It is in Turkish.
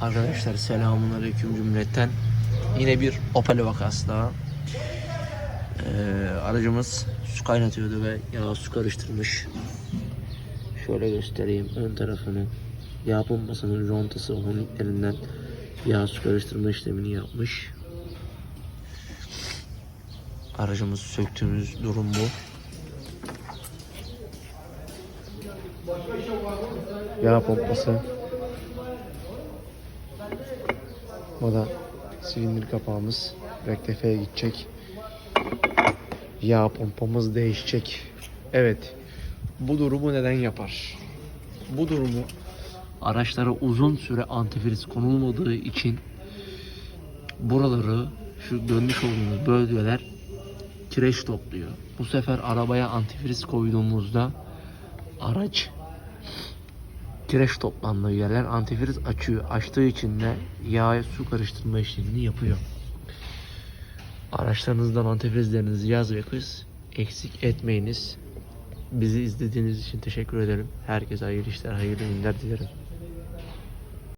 Arkadaşlar selamun aleyküm cümletten. Yine bir Opel vakası daha. Ee, aracımız su kaynatıyordu ve yağ su karıştırmış. Şöyle göstereyim ön tarafını. Yağ pompasının contası homiklerinden yağ su karıştırma işlemini yapmış. Aracımız söktüğümüz durum bu. Yağ pompası O da silindir kapağımız rektifeye gidecek. Yağ pompamız değişecek. Evet. Bu durumu neden yapar? Bu durumu araçlara uzun süre antifriz konulmadığı için buraları şu görmüş olduğunuz bölgeler kireç topluyor. Bu sefer arabaya antifriz koyduğumuzda araç kireç toplandığı yerler antifriz açıyor. Açtığı için de yağa su karıştırma işlemini yapıyor. Araçlarınızdan antifrizlerinizi yaz ve kış eksik etmeyiniz. Bizi izlediğiniz için teşekkür ederim. Herkese hayırlı işler, hayırlı günler dilerim.